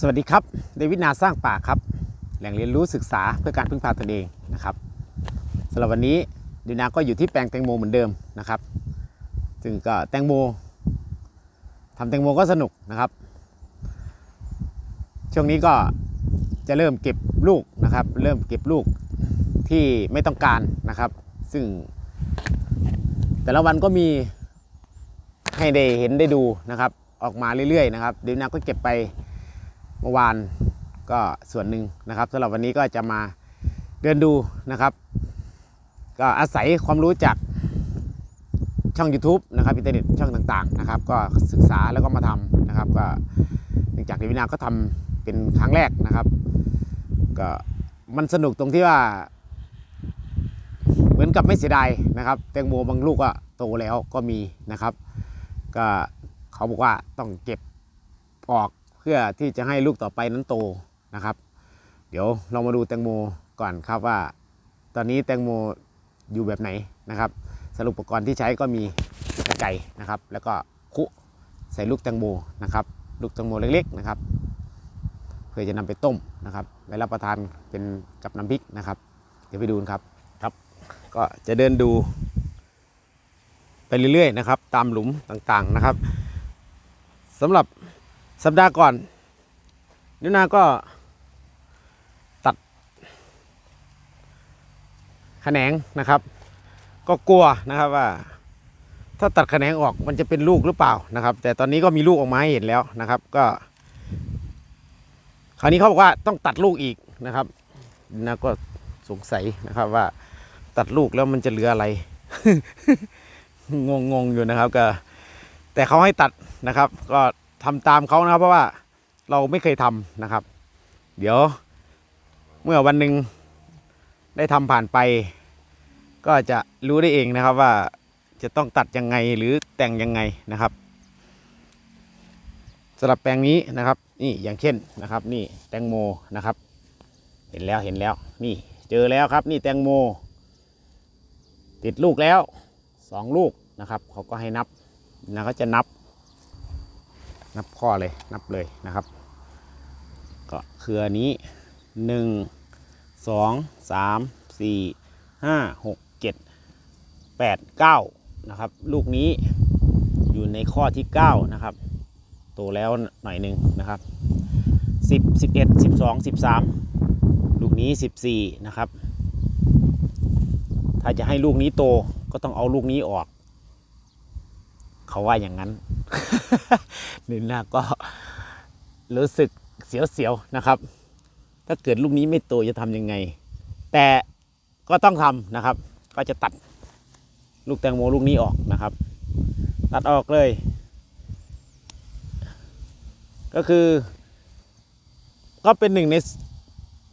สวัสดีครับ เดวิดนาสร้างป่าครับ แหล่งเรียนรู้ศึกษาเพื่อการพึ่งพาตนเองนะครับสำหรับวันนี้เดวิดนาก็อยู่ที่แปลงแตงโมเหมือนเดิมนะครับ ซึ่งก็แตงโมทำแตงโมก็สนุกนะครับ ช่วงนี้ก็จะเริ่มเก็บลูกนะครับ เริ่มเก็บลูกที่ไม่ต้องการนะครับ ซึ่ง แต่ละวันก็มีให้ได้เห็นได้ดูนะครับ ออกมาเรื่อยๆนะครับ เดวิดนาก็เก็บไป เมื่อวานก็ส่วนหนึ่งนะครับสำหรับวันนี้ก็จะมาเดินดูนะครับ ก็อาศัยความรู้จากช่อง YouTube นะครับอินเทอร์เน็ตช่องต่างๆนะครับ ก็ศึกษาแล้วก็มาทำนะครับ ก็เนื่องจากเดวินาก็ทำเป็นครั้งแรกนะครับ ก็มันสนุกตรงที่ว่า เหมือนกับไม่เสียดายนะครับ แตงโมบางลูกก็โตแล้วก็มีนะครับ ก็เขาบอกว่าต้องเก็บออก พื่อที่จะให้ลูกต่อไปนั้นโตนะครับ เดี๋ยวเรามาดูแตงโมก่อนครับว่า ตอนนี้แตงโมอยู่แบบไหนนะครับสรุปอุปกรณ์ที่ใช้ก็มีกระไก่นะครับ แล้วก็คุใส่ลูกแตงโมนะครับ ลูกแตงโมเล็กๆนะครับ เพื่อจะนำไปต้มนะครับไว้รับประทานเป็นกับน้ำพริกนะครับ เดี๋ยวไปดูนครับครับ ก็จะเดินดู ไปเรื่อยๆนะครับ ตามหลุมต่างๆนะครับสำหรับ สัปดาห์ก่อนนิวนาก็ตัดแขนงนะครับ ก็กลัวนะครับว่า ถ้าตัดแขนงออกมันจะเป็นลูกหรือเปล่านะครับ แต่ตอนนี้ก็มีลูกออกมาให้เห็นแล้วนะครับ ก็ คราวนี้เขาบอกว่าต้องตัดลูกอีกนะครับนิวนาก็สงสัยนะครับว่า ตัดลูกแล้วมันจะเหลืออะไร งงงๆอยู่นะครับ ก็ แต่เขาให้ตัดนะครับ ก็ ทำตามเขานะครับ เพราะว่าเราไม่เคยทำนะครับ เดี๋ยวเมื่อวันหนึ่งได้ทำผ่านไป ก็จะรู้ได้เองนะครับว่าจะต้องตัดยังไงหรือแต่งยังไงนะครับสำหรับแปลงนี้นะครับ นี่อย่างเช่นนะครับ นี่แตงโมนะครับ เห็นแล้วเห็นแล้ว นี่เจอแล้วครับ นี่แตงโม ติดลูกแล้วสองลูกนะครับ เขาก็ให้นับนะเขาจะนับ นับข้อเลยนับเลยนะครับ ก็คือนี้หนึ่งสองสามสี่ห้าหกเจ็ดแปดเก้านะครับ ลูกนี้อยู่ในข้อที่เก้านะครับโตแล้วหน่อยหนึ่งนะครับสิบสิบเอ็ดสิบสองสิบสามลูกนี้สิบสี่นะครับ ถ้าจะให้ลูกนี้โตก็ต้องเอาลูกนี้ออก เขาว่าอย่างนั้นนินนาก็รู้สึกเสียวๆนะครับ ถ้าเกิดลูกนี้ไม่โตจะทำยังไง แต่ก็ต้องทำนะครับ ก็จะตัดลูกแตงโมลูกนี้ออกนะครับ ตัดออกเลย ก็คือ ก็เป็นหนึ่งใน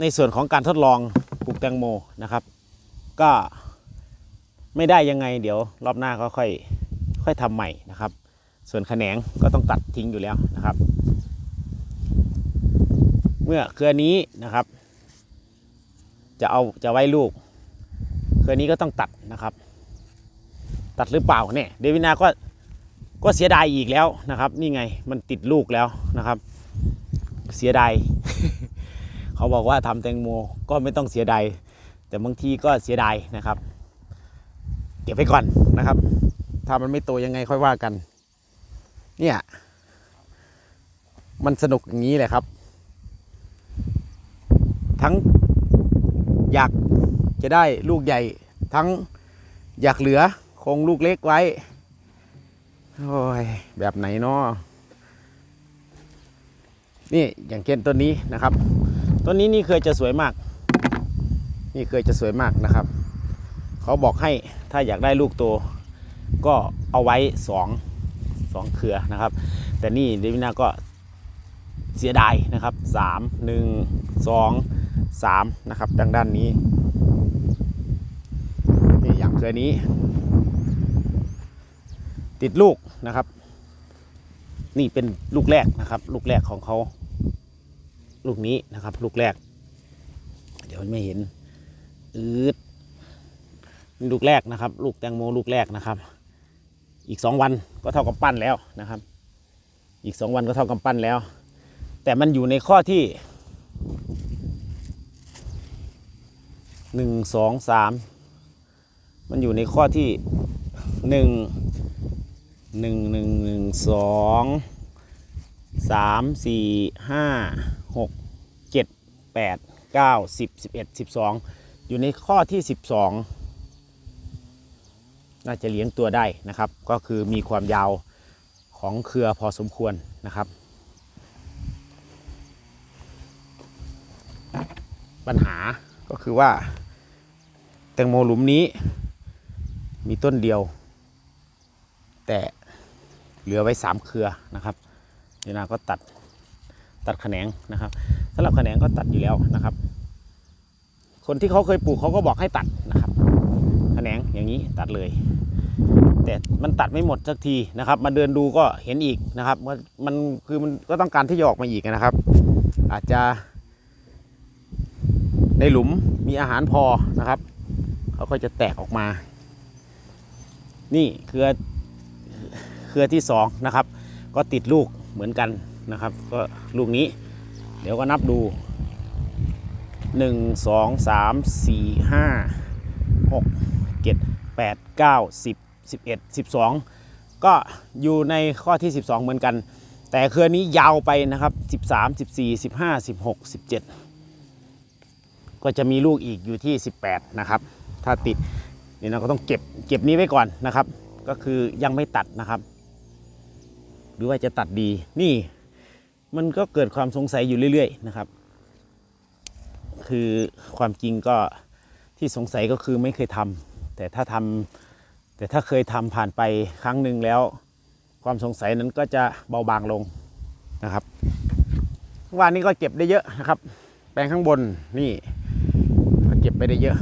ในส่วนของการทดลองปลูกแตงโมนะครับ ก็ไม่ได้ยังไงเดี๋ยวรอบหน้าก็ค่อย ค่อยทำใหม่นะครับ ส่วนแขนงก็ต้องตัดทิ้งอยู่แล้วนะครับ เมื่อเครือนี้นะครับ จะเอาจะไว้ลูก เครือนี้ก็ต้องตัดนะครับ ตัดหรือเปล่าเนี่ยเดวินาก็ก็เสียดายอีกแล้วนะครับ นี่ไงมันติดลูกแล้วนะครับ เสียดายเขาบอกว่าทำแตงโมก็ไม่ต้องเสียดายแต่บางทีก็เสียดายนะครับ เก็บไปก่อนนะครับ ถ้ามันไม่โตยังไงค่อยว่ากัน เนี่ย มันสนุกอย่างนี้แหละครับ ทั้งอยากจะได้ลูกใหญ่ ทั้งอยากเหลือคงลูกเล็กไว้ โอ้ย แบบไหนเนาะนี่อย่างเช่นต้นนี้นะครับ ต้นนี้นี่เคยจะสวยมาก นี่เคยจะสวยมากนะครับ เขาบอกให้ถ้าอยากได้ลูกโต ก็เอาไว้สองสองเครือนะครับ แต่นี่เดวินาก็เสียดายนะครับสามหนึ่งสองสามนะครับดังด้านนี้นี่อย่างเครือนี้ ติดลูกนะครับ นี่เป็นลูกแรกนะครับ ลูกแรกของเขาลูกนี้นะครับ ลูกแรก เดี๋ยวไม่เห็นอืดลูกแรกนะครับ ลูกแตงโมลูกแรกนะครับ อีกสองวันก็เท่ากับปั้นแล้วนะครับ อีกสองวันก็เท่ากับปั้นแล้ว แต่มันอยู่ในข้อที่หนึ่งสองสามมันอยู่ในข้อที่หนึ่งหนึ่งหนึ่งหนึ่งสองสามสี่ห้าหกเจ็ดแปดเก้าสิบสิบเอ็ดสิบสองอยู่ในข้อที่สิบสอง น่าจะเลี้ยงตัวได้นะครับ ก็คือมีความยาวของเครือพอสมควรนะครับ ปัญหาก็คือว่า แตงโมหลุมนี้มีต้นเดียว แต่เหลือไว้สามเครือนะครับเดี๋ยวนาก็ตัดตัดแขนงนะครับสำหรับแขนงก็ตัดอยู่แล้วนะครับ คนที่เขาเคยปลูกเขาก็บอกให้ตัดนะครับแขนงอย่างนี้ตัดเลย แต่มันตัดไม่หมดสักทีนะครับ มาเดินดูก็เห็นอีกนะครับว่ามันคือมันก็ต้องการที่จะออกมาอีกนะครับ อาจจะ ในหลุมมีอาหารพอนะครับเขาก็จะแตกออกมา นี่เครือเครือที่สองนะครับ ก็ติดลูกเหมือนกันนะครับ ก็ลูกนี้ เดี๋ยวก็นับดู1 2 3 4 5 6 7 8 9 10 11 12 ก็อยู่ในข้อที่ 12 เหมือนกัน แต่เครือนี้ยาวไปนะครับ 13 14 15 16 17 ก็จะมีลูกอีกอยู่ที่ 18 นะครับ ถ้าติดนี่เราก็ต้องเก็บเก็บนี้ไว้ก่อนนะครับ ก็คือยังไม่ตัดนะครับ หรือว่าจะตัดดีนี่มันก็เกิดความสงสัยอยู่เรื่อยๆนะครับ คือความจริงก็ที่สงสัยก็คือไม่เคยทำแต่ถ้าทำ แต่ถ้าเคยทำผ่านไปครั้งหนึ่งแล้ว ความสงสัยนั้นก็จะเบาบางลงนะครับวานนี้ก็เก็บได้เยอะนะครับ แปลงข้างบนนี่ก็เก็บไปได้เยอะ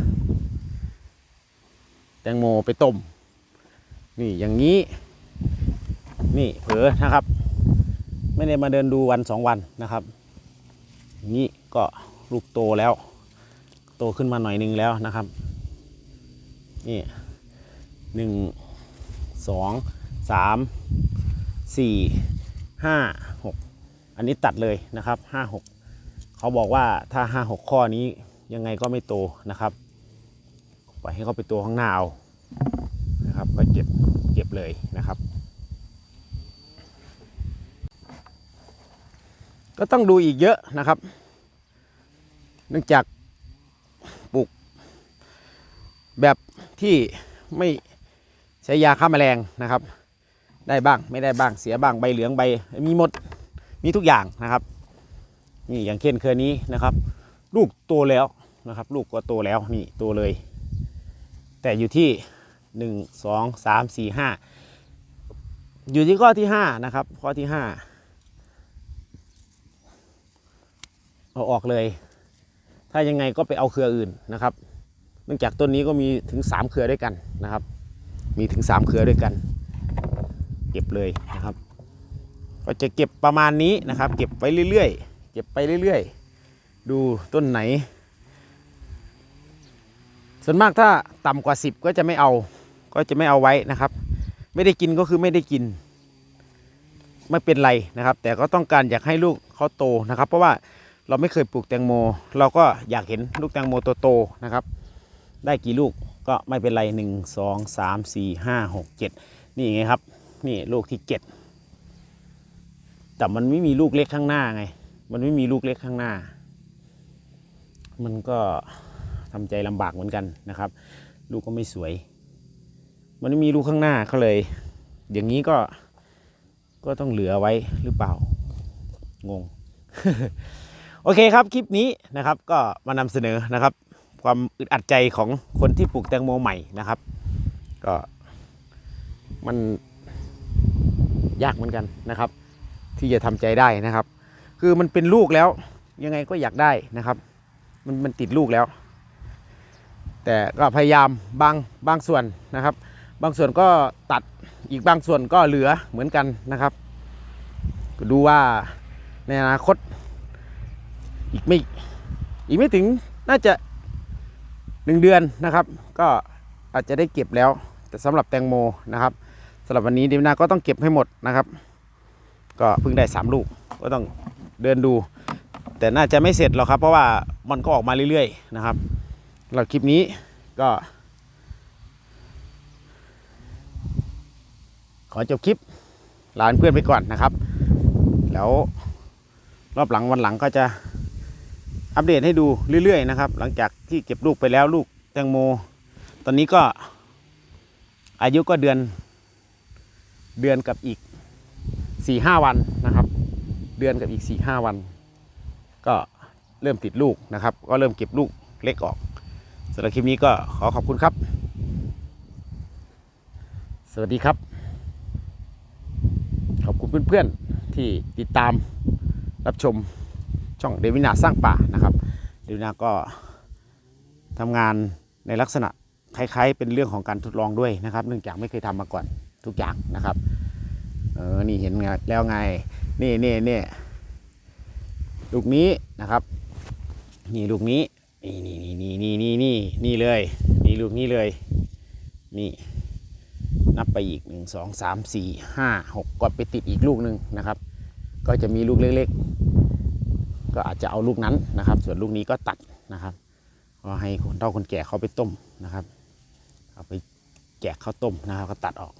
แตงโมไปต้ม นี่อย่างนี้ นี่เผลอนะครับ ไม่ได้มาเดินดูวันสองวันนะครับนี้ก็ลูกโตแล้ว โตขึ้นมาหน่อยหนึงแล้วนะครับนี่ หนึ่งสองสามสี่ห้าหกอันนี้ตัดเลยนะครับห้าหกเขาบอกว่าถ้าห้าหกข้อนี้ยังไงก็ไม่โตนะครับปล่อยให้เขาไปตัวข้างหน้าเอานะครับก็เก็บเก็บเลยนะครับ ก็ต้องดูอีกเยอะนะครับ เนื่องจากปลูกแบบที่ไม่ ใช้ยาฆ่าแมลงนะครับ ได้บ้างไม่ได้บ้างเสียบ้างใบเหลืองใบ มีหมดมีทุกอย่างนะครับ นี่อย่างเช่นเครือนี้นะครับ ลูกโตแล้วนะครับ ลูกก็โตแล้วนี่โตเลย แต่อยู่ที่หนึ่งสองสามสี่ห้าอยู่ที่ข้อที่ห้านะครับ ข้อที่ห้าเอาออกเลย ถ้ายังไงก็ไปเอาเครืออื่นนะครับ เนื่องจากต้นนี้ก็มีถึงสามเครือด้วยกันนะครับ มีถึงสามเครือด้วยกัน เก็บเลยนะครับ ก็จะเก็บประมาณนี้นะครับ เก็บไปเรื่อยๆ เก็บไปเรื่อยๆ ดูต้นไหน ส่วนมากถ้าต่ำกว่า 10 ก็จะไม่เอา ก็จะไม่เอาไว้นะครับ ไม่ได้กินก็คือไม่ได้กิน ไม่เป็นไรนะครับ แต่ก็ต้องการอยากให้ลูกเขาโตนะครับ เพราะว่าเราไม่เคยปลูกแตงโม เราก็อยากเห็นลูกแตงโมโตๆนะครับ ได้กี่ลูก ก็ไม่เป็นไรหนึ่งสองสามสี่ห้าหกเจ็ดนี่ไงครับ นี่ลูกที่เจ็ดแต่มันไม่มีลูกเล็กข้างหน้าไง มันไม่มีลูกเล็กข้างหน้า มันก็ทำใจลำบากเหมือนกันนะครับ ลูกก็ไม่สวย มันไม่มีลูกข้างหน้าเขาเลย อย่างนี้ก็ก็ต้องเหลือไว้หรือเปล่า งง โอเคครับ คลิปนี้นะครับ ก็มานำเสนอนะครับ ความอึดอัดใจของคนที่ปลูกแตงโมใหม่นะครับ ก็มันยากเหมือนกันนะครับ ที่จะทำใจได้นะครับ คือมันเป็นลูกแล้ว ยังไงก็อยากได้นะครับ มันมันติดลูกแล้ว แต่ก็พยายามบางบางส่วนนะครับ บางส่วนก็ตัดอีกบางส่วนก็เหลือเหมือนกันนะครับดูว่าในอนาคตอีกไม่อีกไม่ถึงน่าจะ หนึ่งเดือนนะครับ ก็อาจจะได้เก็บแล้ว แต่สำหรับแตงโมนะครับสำหรับวันนี้ดิวนาก็ต้องเก็บให้หมดนะครับ ก็เพิ่งได้สามลูกก็ต้องเดินดู แต่น่าจะไม่เสร็จหรอกครับ เพราะว่ามันก็ออกมาเรื่อยๆนะครับสำหรับคลิปนี้ก็ ขอจบคลิปลาเพื่อนไปก่อนนะครับ แล้วรอบหลังวันหลังก็จะ อัปเดตให้ดูเรื่อยๆนะครับ หลังจากที่เก็บลูกไปแล้วลูกแตงโม ตอนนี้ก็อายุก็เดือนเดือนกับอีกสี่ห้าวันนะครับ เดือนกับอีกสี่ห้าวัน ก็เริ่มติดลูกนะครับ ก็เริ่มเก็บลูกเล็กออกสำหรับคลิปนี้ก็ขอขอบคุณครับ สวัสดีครับ ขอบคุณเพื่อนๆที่ติดตามรับชม ช่องเดวินาสร้างป่านะครับ เดวินาก็ทำงานในลักษณะคล้ายๆ เป็นเรื่องของการทดลองด้วยนะครับ เนื่องจากไม่เคยทำมาก่อนทุกอย่างนะครับเออนี่เห็นไงแล้วไงนี่นี่นี่ลูกนี้นะครับ นี่ลูกนี้นี่นี่นี่นี่นี่นี่นี่เลยนี่ลูกนี้เลย นี่นับไปอีกหนึ่งสองสามสี่ห้าหกก็ไปติดอีกลูกหนึ่งนะครับ ก็จะมีลูกเล็ก ก็อาจจะเอาลูกนั้นนะครับ ส่วนลูกนี้ก็ตัดนะครับก็ให้คนเฒ่าคนแก่เขาไปต้มนะครับ เอาไปแจกข้าวต้มนะครับก็ตัดออก